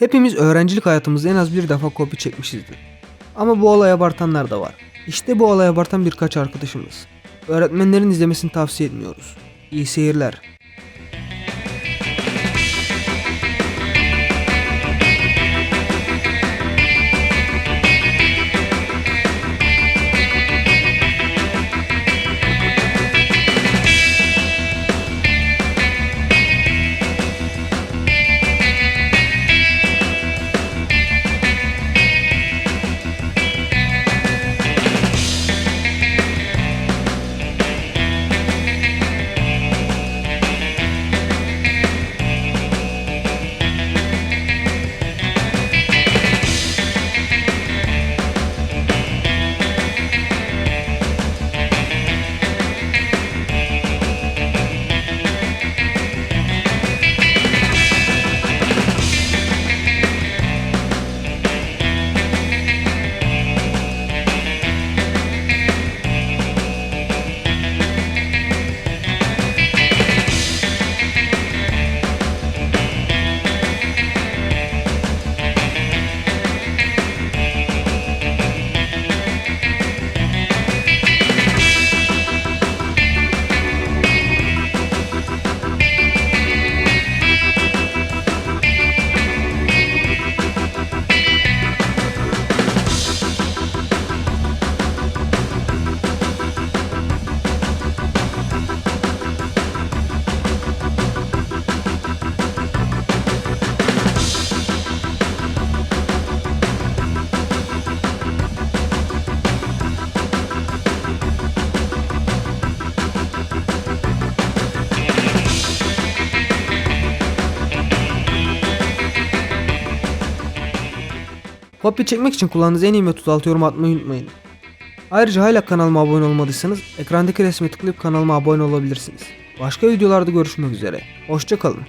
Hepimiz öğrencilik hayatımızda en az bir defa kopya çekmişizdir. Ama bu olayı abartanlar da var. İşte bu olayı abartan birkaç arkadaşımız. Öğretmenlerin izlemesini tavsiye etmiyoruz. İyi seyirler. Kopya çekmek için kullandığınız en iyi metot altı yorum atmayı unutmayın. Ayrıca hala kanalıma abone olmadıysanız ekrandaki resme tıklayıp kanalıma abone olabilirsiniz. Başka videolarda görüşmek üzere. Hoşçakalın.